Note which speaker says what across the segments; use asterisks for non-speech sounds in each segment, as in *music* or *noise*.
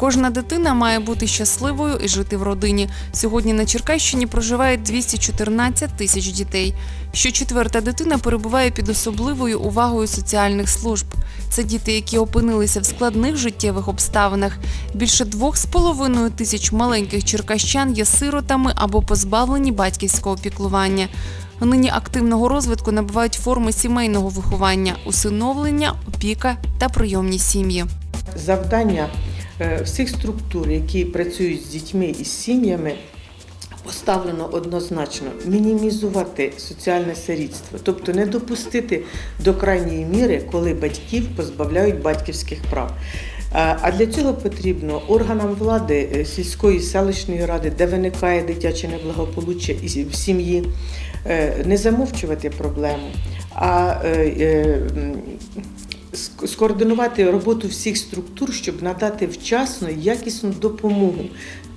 Speaker 1: Кожна дитина має бути щасливою і жити в родині. Сьогодні на Черкащині проживає 214 тисяч дітей. Щочетверта дитина перебуває під особливою увагою соціальних служб. Це діти, які опинилися в складних життєвих обставинах. Більше двох з половиною тисяч маленьких черкащан є сиротами або позбавлені батьківського піклування. Нині активного розвитку набувають форми сімейного виховання, усиновлення, опіка та прийомні сім'ї.
Speaker 2: Завдання всіх структур, які працюють з дітьми і з сім'ями, поставлено однозначно мінімізувати соціальне сирітство, тобто не допустити до крайньої міри, коли батьків позбавляють батьківських прав. Е, А для цього потрібно органам влади е, сільської селищної ради, де виникає дитяче неблагополуччя в сім'ї, е, не замовчувати проблему, а е, е, скоординувати роботу всіх структур, щоб надати вчасно і якісну допомогу.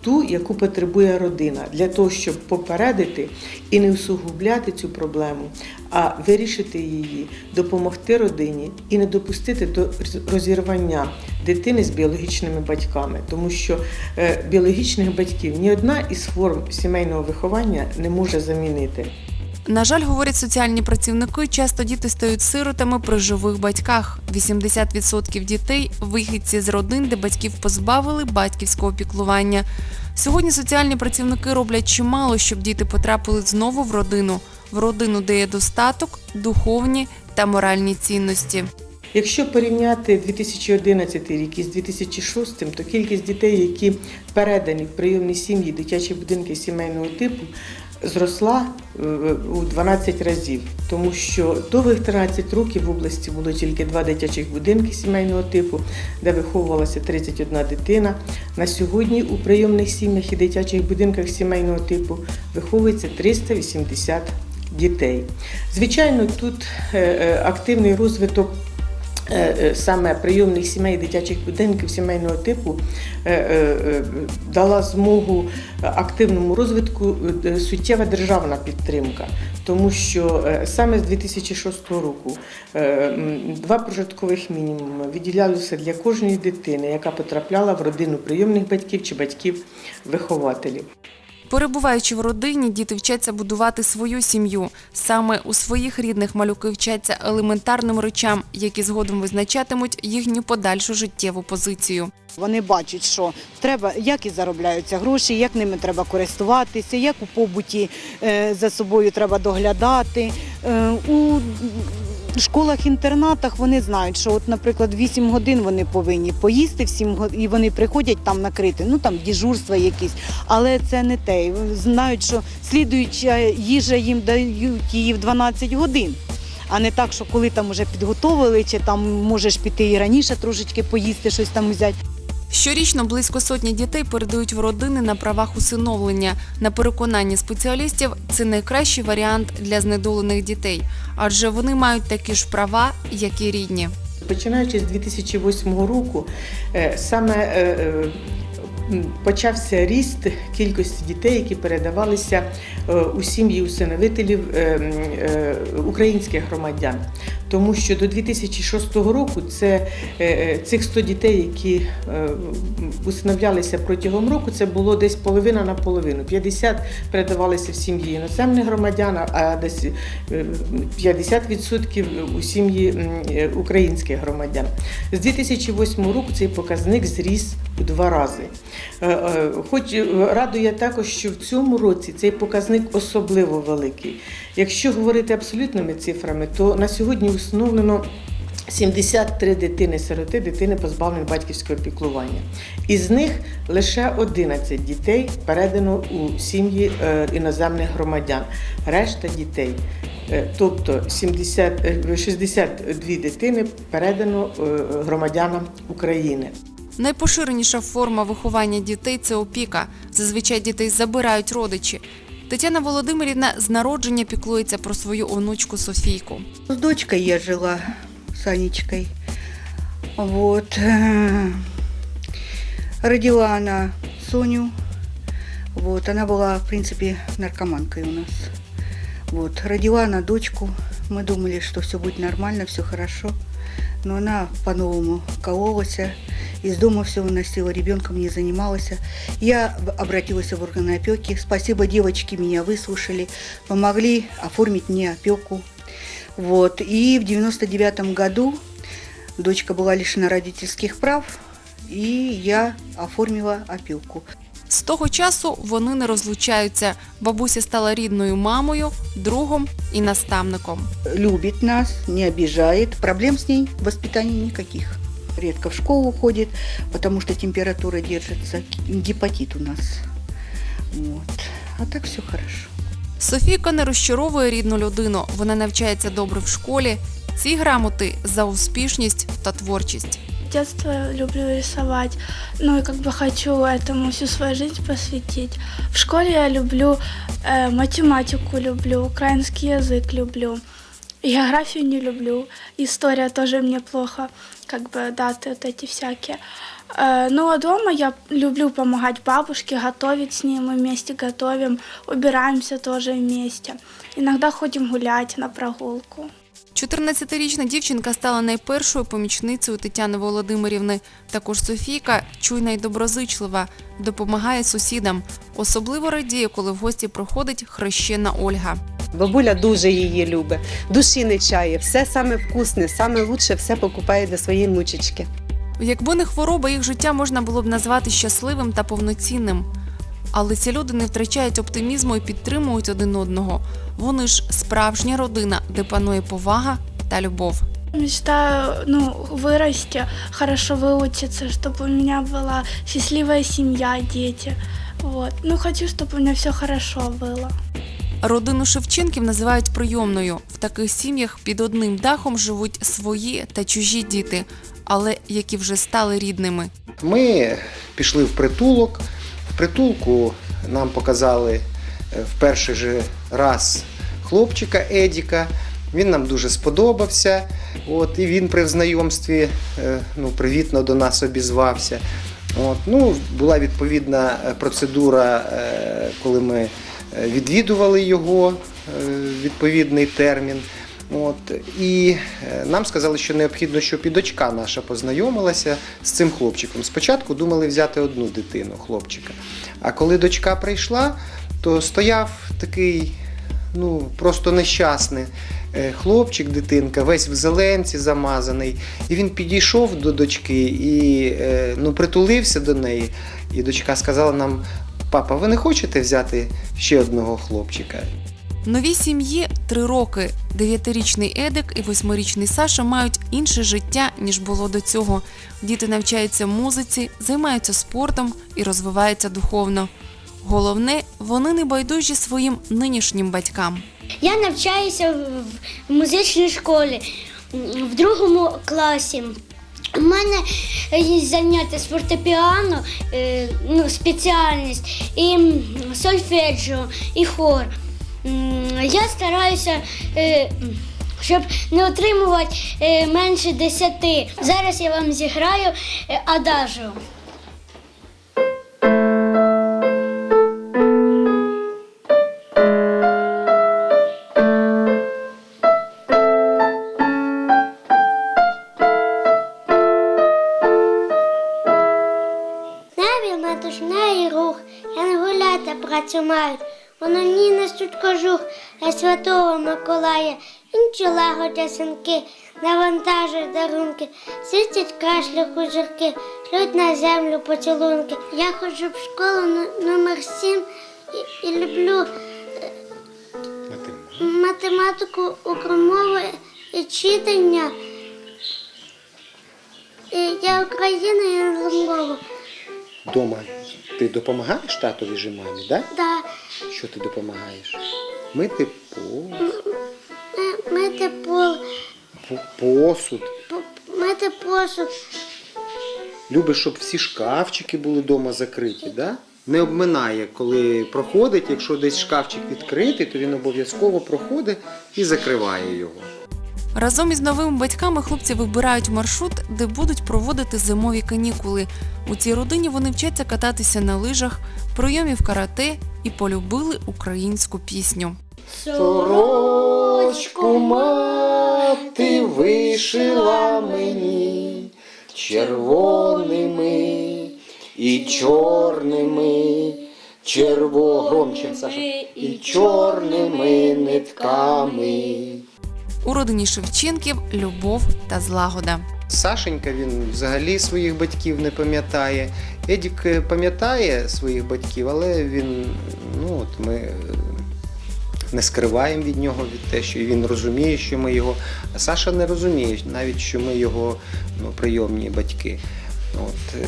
Speaker 2: Ту, яку потребує родина, для того, щоб попередити і не усугубляти цю проблему, а вирішити її, допомогти родині і не допустити до розірвання дитини з біологічними батьками, тому що е, біологічних батьків ні одна із форм сімейного виховання не може замінити.
Speaker 1: На жаль, говорять соціальні працівники, часто діти стають сиротами при живих батьках. 80% дітей вихідці з родин, де батьків позбавили батьківського піклування. Сьогодні соціальні працівники роблять чимало, щоб діти потрапили знову в родину, в родину, де є достаток, духовні та моральні цінності.
Speaker 2: Якщо порівняти 2011 рік із 2006, то кількість дітей, які передані в прийомні сім'ї, дитячі будинки сімейного типу, зросла е, у 12 разів, тому що довгих 13 років в області було тільки два дитячих будинки сімейного типу, де виховувалася 31 дитина. На сьогодні у прийомних сім'ях і дитячих будинках сімейного типу виховується 380 дітей. Звичайно, тут е, е, активний розвиток саме прийомних сімей, дитячих будинків сімейного типу е, е, е, дала змогу активному розвитку е, суттєва державна підтримка. Тому що е, саме з 2006 року е, два прожиткових мінімуми виділялися для кожної дитини, яка потрапляла в родину прийомних батьків чи батьків-вихователів.
Speaker 1: Перебуваючи в родині, діти вчаться будувати свою сім'ю. Саме у своїх рідних малюки вчаться елементарним речам, які згодом визначатимуть їхню подальшу життєву позицію.
Speaker 3: Вони бачать, що треба, як і заробляються гроші, як ними треба користуватися, як у побуті е, за собою треба доглядати. Е, у школах-інтернатах вони знають, що, от, наприклад, 8 годин вони повинні поїсти, в 7 годин, і вони приходять там накрити, ну там діжурства якісь, але це не те. Знають, що слідуюча їжа їм дають її в 12 годин. А не так, що коли там уже підготовили, чи там можеш піти і раніше трошечки поїсти, щось там взяти.
Speaker 1: Щорічно близько сотні дітей передають в родини на правах усиновлення. На переконанні спеціалістів це найкращий варіант для знедолених дітей, адже вони мають такі ж права, як і рідні.
Speaker 2: Починаючи з 2008 року, е, саме е, е, почався ріст кількості дітей, які передавалися у сім'ї усиновителів е, м, е, українських громадян. Тому що до 2006 року це е, е, цих 100 дітей, які е, усиновлялися протягом року, це було десь половина на половину. 50 передавалися в сім'ї іноземних громадян, а десь е, 50% у сім'ї е, українських громадян. З 2008 року цей показник зріс у два рази. Е, е, Хоч е, радує також, що в цьому році цей показник особливо великий. Якщо говорити абсолютними цифрами, то на сьогодні встановлено 73 дитини-сироти, дитини позбавлені батьківського піклування. Із них лише 11 дітей передано у сім'ї е, іноземних громадян. Решта дітей, е, тобто 70, е, 62 дитини передано е, громадянам України.
Speaker 1: Найпоширеніша форма виховання дітей це опіка. Зазвичай дітей забирають родичі. Тетяна Володимирівна з народження піклується про свою онучку Софійку.
Speaker 4: С дочкой я жила, с Анечкой. Вот. э, Родила она Соню. Вот. Она была, в принципе, наркоманкой у нас. Вот. Родила она дочку. Мы думали, что все будет нормально, все хорошо. Но она по-новому кололась. из дома все выносила, ребенком не занималась. Я в- обратилась в органы опеки. Спасибо, девочки меня выслушали, помогли оформить мне опеку. Вот. И в 99 году дочка была лишена родительских прав, и я оформила опеку.
Speaker 1: З того часу вони не розлучаються. Бабуся стала рідною мамою, другом і наставником.
Speaker 4: любит нас, не обижает. Проблем с ней в воспитании никаких. Редко в школу ходит, потому что температура держится. Гепатит у нас. Вот. А так все хорошо.
Speaker 1: Софійка не розчаровує рідну людину. Вона навчається добре в школі. Ці грамоти за успішність та творчість.
Speaker 5: С детства люблю рисовать, ну и как бы хочу этому всю свою жизнь посвятить. В школе я люблю э, математику, люблю украинский язык, люблю. Географию не люблю, история тоже мне плохо, как бы даты вот эти всякие. Э, ну а дома я люблю помогать бабушке, готовить с ней, мы вместе готовим, убираемся тоже вместе. Иногда ходим гулять на прогулку.
Speaker 1: 14-річна дівчинка стала найпершою помічницею Тетяни Володимирівни. Також Софійка чуйна й доброзичлива, допомагає сусідам. Особливо радіє, коли в гості проходить хрещена Ольга.
Speaker 6: Бабуля дуже її любить, душі не чає, все саме вкусне, саме лучше все покупає для своєї внучечки.
Speaker 1: Якби не хвороба, їх життя можна було б назвати щасливим та повноцінним. Але ці люди не втрачають оптимізму і підтримують один одного. Вони ж справжня родина, де панує повага та любов.
Speaker 5: Мечтаю, ну, вырасти, хорошо выучиться, чтобы у меня была счастливая семья, дети. Вот. Ну, хочу, чтобы у меня все хорошо было.
Speaker 1: Родину Шевченків називають прийомною. В таких сім'ях під одним дахом живуть свої та чужі діти, але які вже стали рідними.
Speaker 7: Ми пішли в притулок. В притулку нам показали е, в перший же раз хлопчика Едіка. Він нам дуже сподобався. От, і він при знайомстві е, ну, привітно до нас обізвався. От, ну, була відповідна е, процедура, коли ми відвідували його е, відповідний термін. От, і е, нам сказали, що необхідно, щоб і дочка наша познайомилася з цим хлопчиком. Спочатку думали взяти одну дитину, хлопчика. А коли дочка прийшла, то стояв такий ну, просто нещасний е, хлопчик, дитинка, весь в зеленці замазаний. І він підійшов до дочки і е, ну, притулився до неї. І дочка сказала нам: папа, ви не хочете взяти ще одного хлопчика?
Speaker 1: Новій сім'ї три роки. Дев'ятирічний Едик і восьмирічний Саша мають інше життя, ніж було до цього. Діти навчаються музиці, займаються спортом і розвиваються духовно. Головне, вони не байдужі своїм нинішнім батькам.
Speaker 8: Я навчаюся в- в музичній школі в другому класі. У мене є заняття з фортепіано, е, ну, спеціальність, і сольфеджіо, і хор. Я стараюся, е, щоб не отримувати е, менше десяти. Зараз я вам зіграю е, мають. Воно мені несуть кожух, а святого Миколая, інші лагодять синки, навантажують дарунки, світять кашлю хужирки, шлють на землю поцілунки. Я ходжу в школу но- номер сім і, і люблю е, математику, укромову і читання. І я Україна і англомову.
Speaker 7: Дома ти допомагаєш татові ж і мамі, да?
Speaker 8: Да,
Speaker 7: Що ти допомагаєш? Мити пол,
Speaker 8: ми- мити пол,
Speaker 7: по- посуд.
Speaker 8: п- мити посуд.
Speaker 7: Любиш, щоб всі шкафчики були вдома закриті, да? Не обминає, коли проходить, якщо десь шкафчик відкритий, то він обов'язково проходить і закриває його.
Speaker 1: Разом із новими батьками хлопці вибирають маршрут, де будуть проводити зимові канікули. У цій родині вони вчаться кататися на лижах, прийомів карате і полюбили українську пісню.
Speaker 7: Сорочку мати вишила мені, червоними і чорними, черво громче, Саша, і чорними нитками.
Speaker 1: У родині Шевченків любов та злагода.
Speaker 7: Сашенька він взагалі своїх батьків не пам'ятає. Едік е, пам'ятає своїх батьків, але він, ну от ми е, не скриваємо від нього від те, що він розуміє, що ми його. А Саша не розуміє навіть, що ми його ну, прийомні батьки. От, е,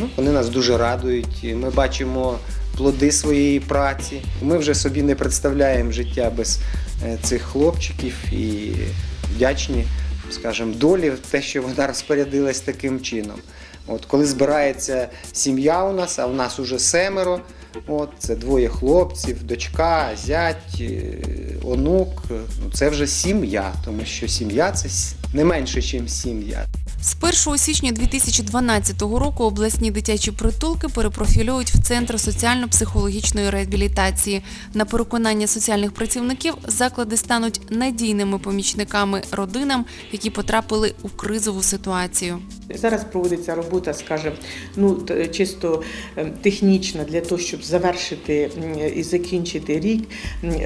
Speaker 7: ну, вони нас дуже радують. Ми бачимо плоди своєї праці. Ми вже собі не представляємо життя без е, цих хлопчиків і вдячні скажімо, долі в те, що вона *laughs* розпорядилась таким чином. От коли збирається сім'я у нас, а в нас уже семеро. От це двоє хлопців, дочка, зять, е, онук. Ну це вже сім'я, тому що сім'я це не менше, ніж сім'я.
Speaker 1: З 1 січня 2012 року обласні дитячі притулки перепрофілюють в центр соціально-психологічної реабілітації. На переконання соціальних працівників заклади стануть надійними помічниками родинам, які потрапили у кризову ситуацію.
Speaker 2: Зараз проводиться робота, скажімо, ну чисто ем, технічна для того, щоб завершити і закінчити рік,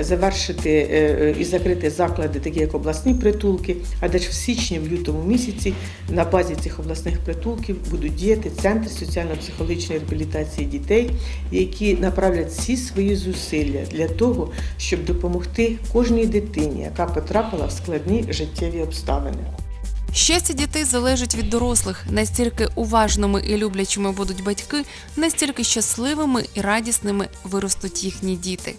Speaker 2: завершити е, е, і закрити заклади, такі як обласні притулки. А де ж в січні, в лютому місяці на базі цих обласних притулків будуть діяти центри соціально-психологічної реабілітації дітей, які направлять всі свої зусилля для того, щоб допомогти кожній дитині, яка потрапила в складні життєві обставини.
Speaker 1: Щастя дітей залежить від дорослих. Настільки уважними і люблячими будуть батьки, настільки щасливими і радісними виростуть їхні діти.